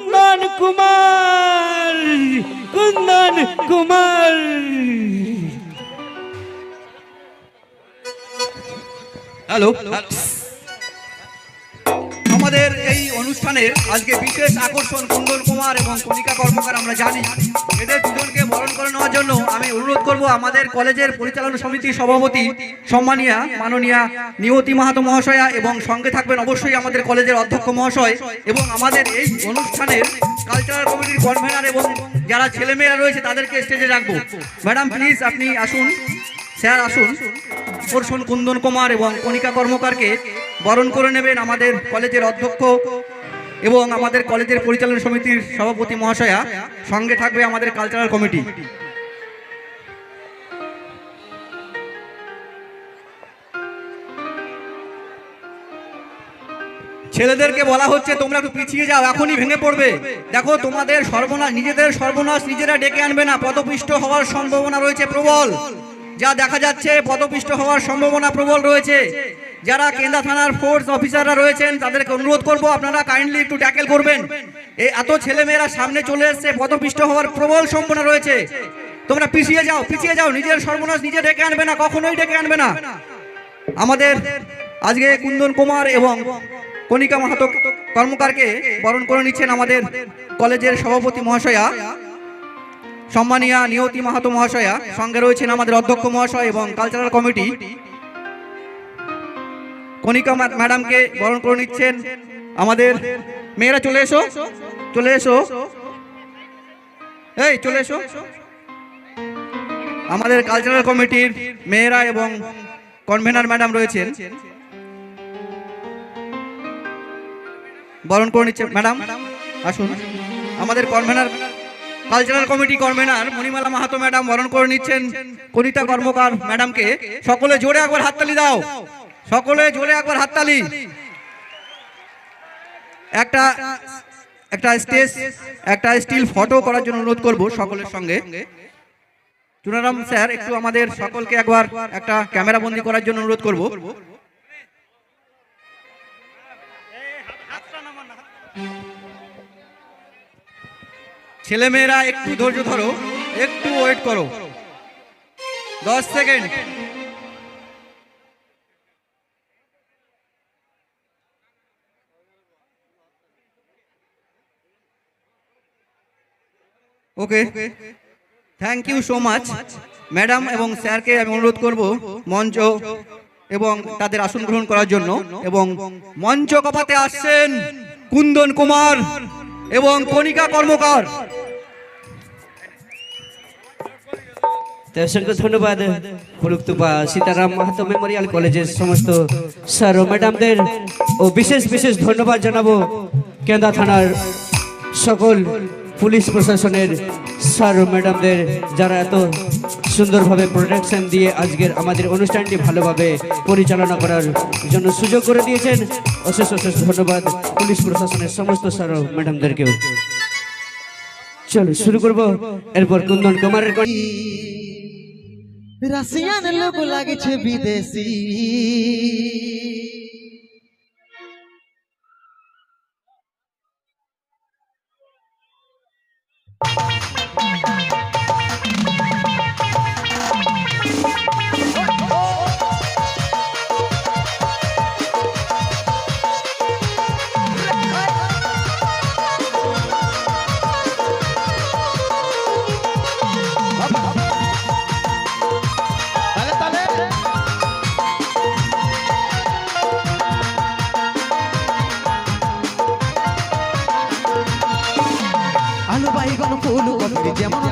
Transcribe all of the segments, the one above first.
Kundan Kumar Kundan Kumar hello আমাদের এই অনুষ্ঠানের আজকে বিশেষ আকর্ষণ কুন্দন কুমার এবং কণিকা কর্মকার আমরা জানি। এদের দুজনকে বরণ করে নেওয়ার জন্য আমি অনুরোধ করব আমাদের কলেজের পরিচালনা সমিতির সভাপতি সম্মানিয়া, মাননীয়া নিয়তি মাহাতো মহাশয়া এবং সঙ্গে থাকবেন অবশ্যই আমাদের কলেজের অধ্যক্ষ মহাশয় এবং আমাদের এই অনুষ্ঠানের কালচারাল কমিটির কনভেনার এবং যারা ছেলেমেয়েরা রয়েছে তাদেরকে স্টেজে রাখব। ম্যাডাম প্লিজ আপনি আসুন। স্যার আসুন। আকর্ষণ কুন্দন কুমার এবং কণিকা কর্মকারকে বরণ করে নেবেন আমাদের কলেজের অধ্যক্ষ এবং আমাদের কলেজের পরিচালনা সমিতির সভাপতি মহাশয়া। সঙ্গে থাকবে আমাদের কালচারাল কমিটি ছেলেদেরকে বলা হচ্ছে, তোমরা একটু পিছিয়ে যাও, এখনই ভেঙে পড়বে। দেখো, তোমাদের সর্বনাশ, নিজেদের সর্বনাশ নিজেরা ডেকে আনবে না। পদপিষ্ট হওয়ার সম্ভাবনা রয়েছে প্রবল। যা দেখা যাচ্ছে, পদপিষ্ট হওয়ার সম্ভাবনা প্রবল রয়েছে। যারা কেন্দ্রা থানার ফোর্স অফিসাররা রয়েছেন, তাদেরকে অনুরোধ করব, আপনারা কাইন্ডলি একটু ট্যাকেল করবেন। এই এত ছেলেমেয়েরা সামনে চলে এসছে, পদপিষ্ট হওয়ার প্রবল সম্ভাবনা রয়েছে। তোমরা পিছিয়ে যাও পিছিয়ে যাও, নিজের সর্বনাশ নিজে ডেকে আনবে না, কখনোই ডেকে আনবে না। আমাদের আজকে কুন্দন কুমার এবং কণিকা মাহাতো কর্মকারকে বরণ করে নিচ্ছেন আমাদের কলেজের সভাপতি মহাশয়া, সম্মানীয়া নিয়তি মাহাতো মহাশয়া। সঙ্গে রয়েছেন আমাদের অধ্যক্ষ মহাশয় এবং কালচারাল কমিটি কণিকা ম্যাডামকে বরণ করে নিচ্ছেন। আমাদের মেয়েরা চলে এসো। চলে এসো। এই, চলে এসো। আমাদের কালচারাল কমিটির মেয়েরা এবং কনভেনার ম্যাডাম রয়েছেন। বরণ করে নিচ্ছে ম্যাডাম আসুন। আমাদের convener cultural committee convener Monimala Mahato madam বরণ করে নিচ্ছেন। কনিতা কর্মকার ম্যাডামকে সকলে জোরে একবার হাততালি দাও। সকলে জোরে একবার হাততালি। একটা একটা স্টেজ, একটা স্টিল ফটো করার জন্য অনুরোধ করব সকলের সঙ্গে। চুনারাম স্যার, একটু আমাদের সকলকে একবার একটা ক্যামেরা বন্দি করার জন্য অনুরোধ করব। ছেলেমেয়েরা, একটু ধৈর্য ধরো, একটু ওয়েট করো। দশ second okay thank you so much madam এবং স্যারকে আমি অনুরোধ করব মঞ্চ এবং তাদের আসন গ্রহণ করার জন্য এবং মঞ্চ কপাতে আসছেন কুন্দন কুমার এবং কণিকা কর্মকার। অসংখ্য ধন্যবাদ। ফুলুকতুপা সীতারাম মাহাতো মেমোরিয়াল কলেজের সমস্ত স্যার ও ম্যাডামদের ও বিশেষ বিশেষ ধন্যবাদ জানাব। কেন্দা থানার সকল পুলিশ প্রশাসনের স্যার ও ম্যাডামদের যারা এত সুন্দরভাবে প্রোটেকশন দিয়ে আজকের আমাদের অনুষ্ঠানটি ভালোভাবে পরিচালনা করার জন্য সুযোগ করে দিয়েছেন। অশেষ অশেষ ধন্যবাদ পুলিশ প্রশাসনের সমস্ত স্যার ও ম্যাডামদেরকেও। চলো, শুরু করব। এরপর কুন্দন কুমারের রাশিয়ান লোক লাগছে বিদেশি। জীবন ফুল কন্ত্রী যেমন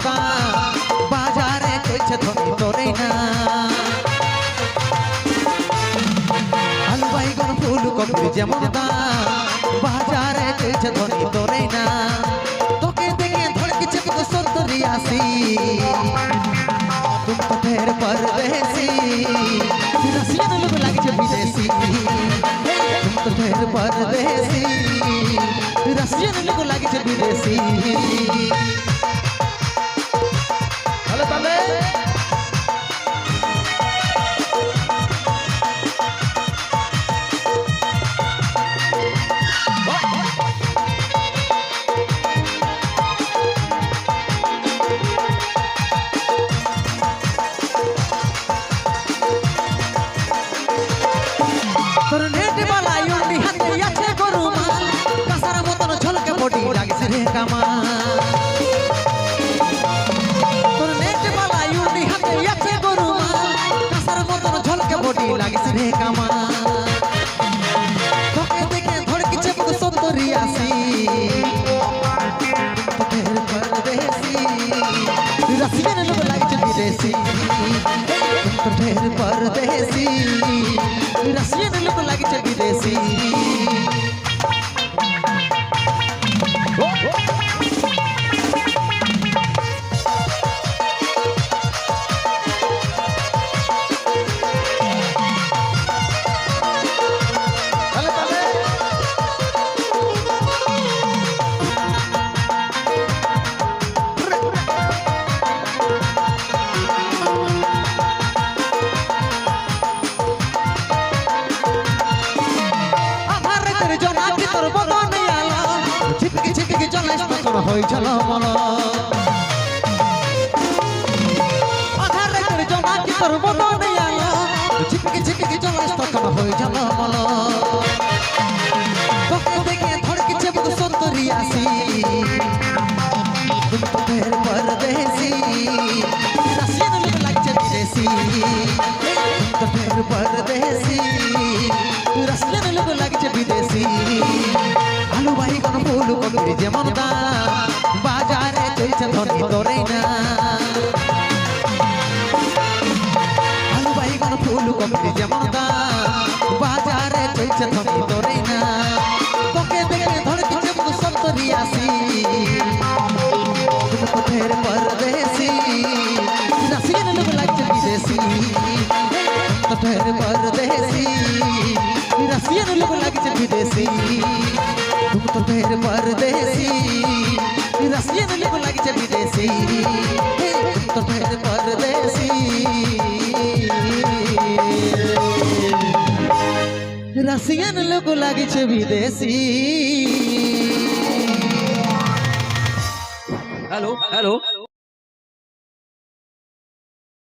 বাজারে কইছে ধনী তোরে না। বাইগন ফুল কন্ত্রী যেমন বাজারে কইছে ধনী তোরে না। তোকে দেখে ধড়কেছে কত সত্তরি আসি। তুম তো ফের পরবেশি রাশিয়ান লোক লাগছে বিদেশি। তুম তো ফের পরবেশি রাশিয়ান লোক লাগছে বিদেশি। লাগিছে রে কামা তোকে দেখে ধড়কিছে বুক সুন্দরী আসি। তোদের পরদেশি রসিয়ান লোক লাগিছে বিদেশি তোদের পরদেশি রসিয়ান লোক লাগিছে বিদেশি মন হই ঝাল মন আধার করে জমা কি করব দনে আয়া ঝিটকে ঝিটকে জলাস তখন হই ঝাল মন তোকে দেখে ধড়কেছে বুক সন্তরি আসি তোদের পরদেশি। রাশিয়ান লোক লাগছে বিদেশি। তোদের পরদেশি। রাশিয়ান লোক লাগছে বিদেশি। আলু বাড়ি কোন ফুল কোন যেমন দা फिर परदेसी रसियन लोग लग जे विदेशी तुम तो फिर परदेसी रसियन लोग लग जे विदेशी तुम तो फिर परदेसी रसियन लोग लग जे विदेशी हेलो हेलो